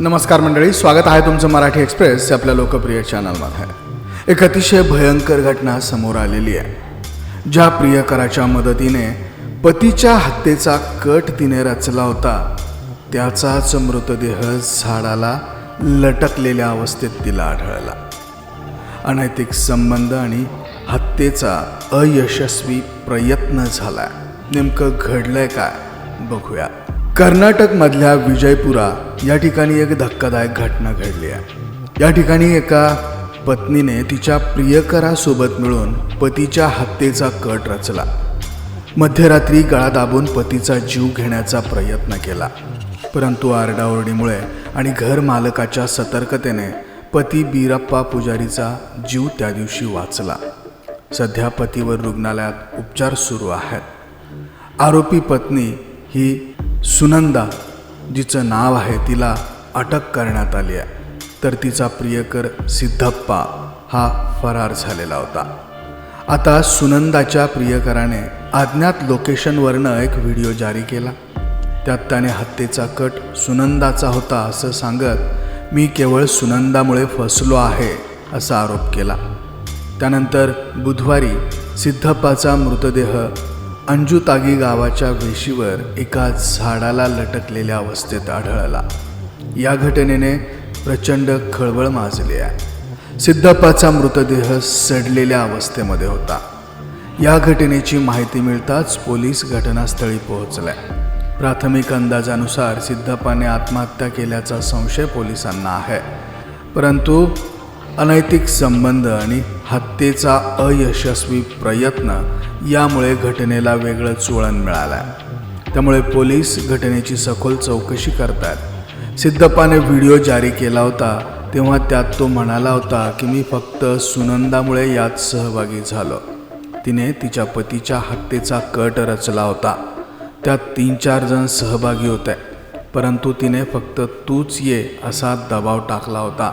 नमस्कार मंडळी स्वागत आहे तुमचं मराठी एक्सप्रेस आपल्या लोकप्रिय चॅनलमध्ये. एक अतिशय भयंकर घटना समोर आलेली आहे. ज्या प्रियकराच्या मदतीने पतीच्या हत्येचा कट तिने रचला होता त्याचाच मृतदेह झाडाला लटकलेल्या अवस्थेत तिला आढळला. अनैतिक संबंध आणि हत्येचा अयशस्वी प्रयत्न झाला नेमकं घडलंय काय? बघूया. कर्नाटकमधल्या विजयपुरा या ठिकाणी एक धक्कादायक घटना घडली आहे. या ठिकाणी एका पत्नीने तिच्या प्रियकरासोबत मिळून पतीच्या हत्येचा कट रचला. मध्यरात्री गळा दाबून पतीचा जीव घेण्याचा प्रयत्न केला. परंतु आरडाओरडीमुळे आणि घर मालकाच्या सतर्कतेने पती बीरप्पा पुजारीचा जीव त्या दिवशी वाचला. सध्या पतीवर रुग्णालयात उपचार सुरू आहेत. आरोपी पत्नी ही सुनंदा जिचं नाव आहे तिला अटक करण्यात आली आहे. तर तिचा प्रियकर सिद्धप्पा हा फरार झालेला होता. आता सुनंदाच्या प्रियकराने अज्ञात लोकेशनवरनं एक व्हिडिओ जारी केला. त्यात त्याने हत्येचा कट सुनंदाचा होता असं सांगत मी केवळ सुनंदामुळे फसलो आहे असा आरोप केला. त्यानंतर बुधवारी सिद्धप्पाचा मृतदेह अंजुतागी गावाच्या वेशीवर एका झाडाला लटकलेल्या अवस्थेत आढळला. या घटनेने प्रचंड खळबळ माजली आहे. सिद्धप्पाचा मृतदेह सडलेल्या अवस्थेमध्ये होता. या घटनेची माहिती मिळताच पोलीस घटनास्थळी पोहोचल्या प्राथमिक अंदाजानुसार सिद्धप्पाने आत्महत्या केल्याचा संशय पोलिसांना आहे. परंतु अनैतिक संबंध आणि हत्येचा अयशस्वी प्रयत्न यामुळे घटनेला वेगळंच वळण मिळालं आहे त्यामुळे पोलीस घटनेची सखोल चौकशी करतात. सिद्धप्पाने व्हिडिओ जारी केला होता तेव्हा त्यात तो म्हणाला होता की मी फक्त सुनंदामुळे यात सहभागी झालो. तिने तिच्या पतीच्या हत्येचा कट रचला होता. त्यात तीन चार जण सहभागी होते परंतु तिने फक्त तूच ये असा दबाव टाकला होता.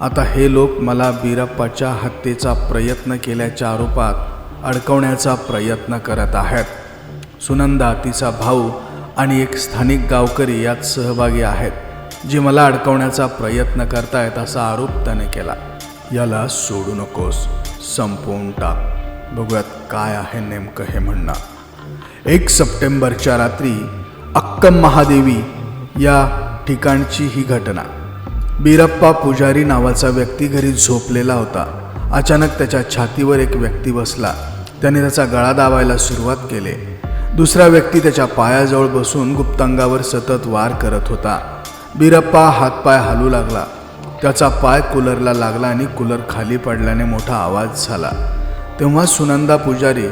आता हे लोक मला बिरप्पाच्या हत्येचा प्रयत्न केल्याच्या आरोपात अडकवण्याचा प्रयत्न करत आहेत. सुनंदा तिचा भाऊ आणि एक स्थानिक गावकरी यात सहभागी आहेत जे मला अडकवण्याचा प्रयत्न करतायत असा आरोप त्याने केला. याला सोडू नकोस संपवून टाक. बघूयात काय आहे नेमकं हे म्हणणं. एक सप्टेंबरच्या रात्री अक्कम महादेवी या ठिकाणची ही घटना. बीरप्पा पुजारी नावाचा व्यक्ती घरी झोपलेला होता. अचानक त्याच्या छातीवर एक व्यक्ती बसला. त्याने त्याचा गळा दाबायला सुरुवात केली. दुसरा व्यक्ती त्याच्या पायाजवळ बसून गुप्तांगावर सतत वार करत होता. बीरप्पा हातपाय हालू लागला. त्याचा पाय कूलरला लागला आणि कूलर खाली पडल्याने मोठा आवाज झाला. तेव्हा सुनंदा पुजारी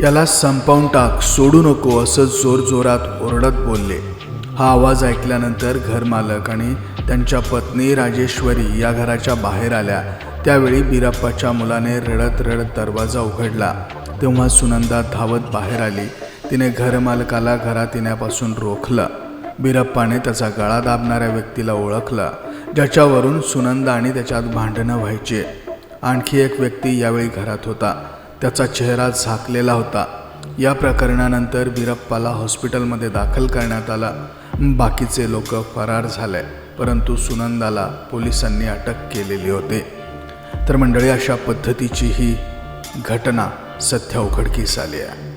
याला संपवून टाक सोडू नको असं जोरजोरात ओरडत बोलले. हा आवाज ऐकल्यानंतर घरमालक आणि त्यांच्या पत्नी राजेश्वरी या घराच्या बाहेर आल्या. त्यावेळी बीरप्पाच्या मुलाने रडत रडत दरवाजा उघडला. तेव्हा सुनंदा धावत बाहेर आली. तिने घरमालकाला घरात येण्यापासून रोखलं. बीरप्पाने त्याचा गळा दाबणाऱ्या व्यक्तीला ओळखलं ज्याच्यावरून सुनंदा आणि त्याच्यात भांडणं व्हायची. आणखी एक व्यक्ती यावेळी घरात होता. त्याचा चेहरा झाकलेला होता. या प्रकरणानंतर बीरप्पाला हॉस्पिटलमध्ये दाखल करण्यात आला. बाकीचे लोक फरार झाले परंतु सुनंदाला पोलिसांनी अटक केलेली होती. तर मंडळी अशा पद्धतीची ही घटना सध्या उघडकीस आली आहे.